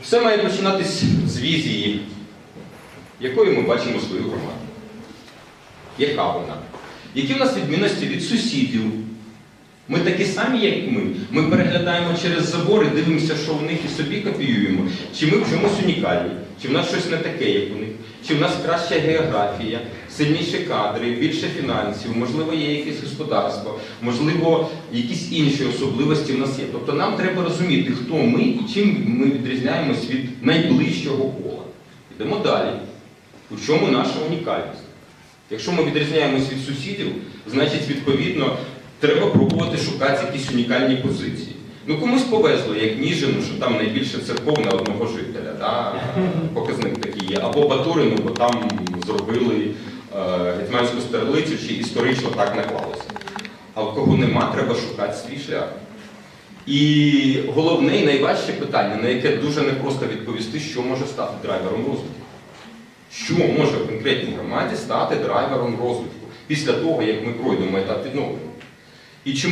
Все має починатись з візії, якою ми бачимо свою громаду. Яка вона? Які в нас відмінності від сусідів? Ми такі самі, як і ми. Ми переглядаємо через забори, дивимося, що в них і собі копіюємо. Чи ми в чомусь унікальні, чи в нас щось не таке, як у них, чи в нас краща географія, сильніші кадри, більше фінансів, можливо, є якесь господарство, можливо, якісь інші особливості в нас є. Тобто нам треба розуміти, хто ми і чим ми відрізняємось від найближчого кола. Йдемо далі. У чому наша унікальність? Якщо ми відрізняємось від сусідів, значить, відповідно, треба пробувати шукати якісь унікальні позиції. Ну комусь повезло, як Ніжину, що там найбільше церков на одного жителя, да? показник такий є. Або Батурину, бо там зробили е, гетьманську стерлицю, чи історично так наклалося. А в кого нема, треба шукати свій шлях. І головне і найважче питання, на яке дуже непросто відповісти, що може стати драйвером розвитку. Що може в конкретній громаді стати драйвером розвитку після того, як ми пройдемо етап відновлення? І чому